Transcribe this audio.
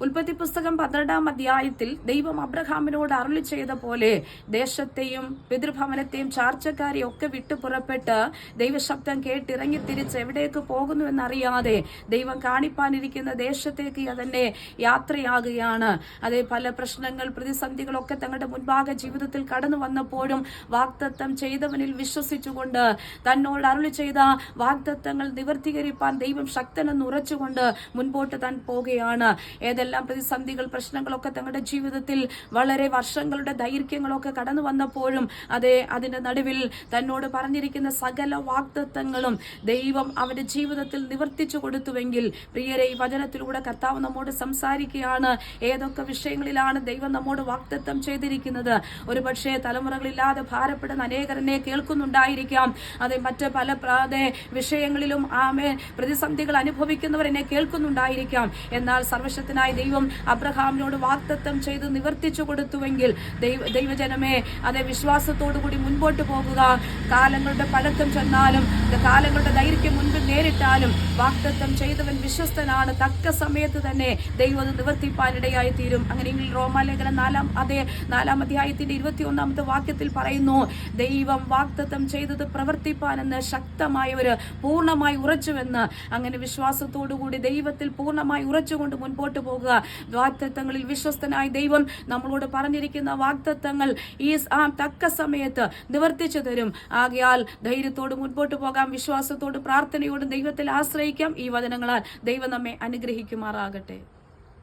ഉൽപ്പത്തി പുസ്തകം പന്ത്രണ്ടാം അധ്യായത്തിൽ ദൈവം അബ്രഹാമിനോട് അരുളി ചെയ്ത പോലെ ദേശത്തെയും പിതൃഭവനത്തെയും ചാർച്ചക്കാരെയും ഒക്കെ വിട്ടു പുറപ്പെട്ട് ദൈവശബ്ദം കേട്ടിറങ്ങി തിരിച്ച് എവിടേക്ക് പോകുന്നു എന്നറിയാതെ ദൈവം കാണിപ്പാനിരിക്കുന്ന ദേശത്തേക്ക് അതന്നെ യാത്രയാകുകയാണ്. അതേ പല പ്രശ്നങ്ങൾ പ്രതിസന്ധികളൊക്കെ തങ്ങളുടെ മുൻഭാഗ ജീവിതത്തിൽ കടന്നു വന്നപ്പോഴും വാക്തത്വം ചെയ്തവനിൽ വിശ്വസിച്ചുകൊണ്ട് തന്നോട് അരുളി ചെയ്ത വാഗ്ദത്തങ്ങൾ നിവർത്തീകരിപ്പാൻ ദൈവം ശക്തനെന്ന് ഉറച്ചുകൊണ്ട് മുൻപോട്ട് താൻ പോകുകയാണ് ഏതെല്ലാം പ്രതിസന്ധികൾ പ്രശ്നങ്ങളൊക്കെ തങ്ങളുടെ ജീവിതത്തിൽ വളരെ വർഷങ്ങളുടെ ദൈർഘ്യങ്ങളൊക്കെ കടന്നു വന്നപ്പോഴും അതെ അതിന്റെ നടുവിൽ തന്നോട് പറഞ്ഞിരിക്കുന്ന സകല വാഗ്ദത്തങ്ങളും ദൈവം അവന്റെ ജീവിതത്തിൽ നിവർത്തിച്ചു കൊടുത്തുവെങ്കിൽ പ്രിയരെ ഈ വചനത്തിലൂടെ കർത്താവ് നമ്മോട് സംസാരിക്കുകയാണ്. ഏതൊക്കെ വിഷയങ്ങളിലാണ് ദൈവം നമ്മോട് വാഗ്ദത്തം ചെയ്തിരിക്കുന്നത്? ഒരു പക്ഷേ തലമുറകളില്ലാതെ ഭാരപ്പെടുന്ന അനേകരനെ കേൾക്കുന്നുണ്ടായിരിക്കാം. അതെ മറ്റ് പല പ്ര- അതെ വിഷയങ്ങളിലും ആമേ പ്രതിസന്ധികൾ അനുഭവിക്കുന്നവരെന്നെ കേൾക്കുന്നുണ്ടായിരിക്കാം. എന്നാൽ സർവശക്തനായ ദൈവം അബ്രഹാമിനോട് വാക്തത്വം ചെയ്ത് നിവർത്തിച്ചു കൊടുത്തുവെങ്കിൽ ദൈവ ദൈവജനമേ അതേ വിശ്വാസത്തോടു കൂടി മുൻപോട്ട് പോകുക. കാലങ്ങളുടെ പഴക്കം ചെന്നാലും കാലങ്ങളുടെ ദൈർഘ്യം മുൻപിൽ നേരിട്ടാലും വാക്തത്വം ചെയ്തവൻ വിശ്വസ്തനാണ്. തക്ക സമയത്ത് തന്നെ ദൈവം അത് നിവർത്തിപ്പാനിടയായി തീരും അങ്ങനെയെങ്കിൽ റോമാലേഖനം നാലാം അതേ നാലാം അധ്യായത്തിന്റെ ഇരുപത്തി ഒന്നാമത്തെ വാക്യത്തിൽ പറയുന്നു ദൈവം വാക്തത്വം ചെയ്തത് പ്രവർത്തിപ്പാനെന്ന് ശക്തമായവര് പൂർണമായി ഉറച്ചുവെന്ന്. അങ്ങനെ വിശ്വാസത്തോടു കൂടി ദൈവത്തിൽ പൂർണമായി ഉറച്ചുകൊണ്ട് മുൻപോട്ട് പോകുക വാഗ്ദത്തങ്ങളിൽ വിശ്വസ്തനായ ദൈവം നമ്മളോട് പറഞ്ഞിരിക്കുന്ന വാഗ്ദത്തങ്ങൾ ഈ ആ തക്ക സമയത്ത് നിവർത്തിച്ചു തരും. ആകയാൽ ധൈര്യത്തോട് മുൻപോട്ട് പോകാം വിശ്വാസത്തോട് പ്രാർത്ഥനയോടും ദൈവത്തിൽ ആശ്രയിക്കാം. ഈ വചനങ്ങളാൽ ദൈവം നമ്മെ അനുഗ്രഹിക്കുമാറാകട്ടെ.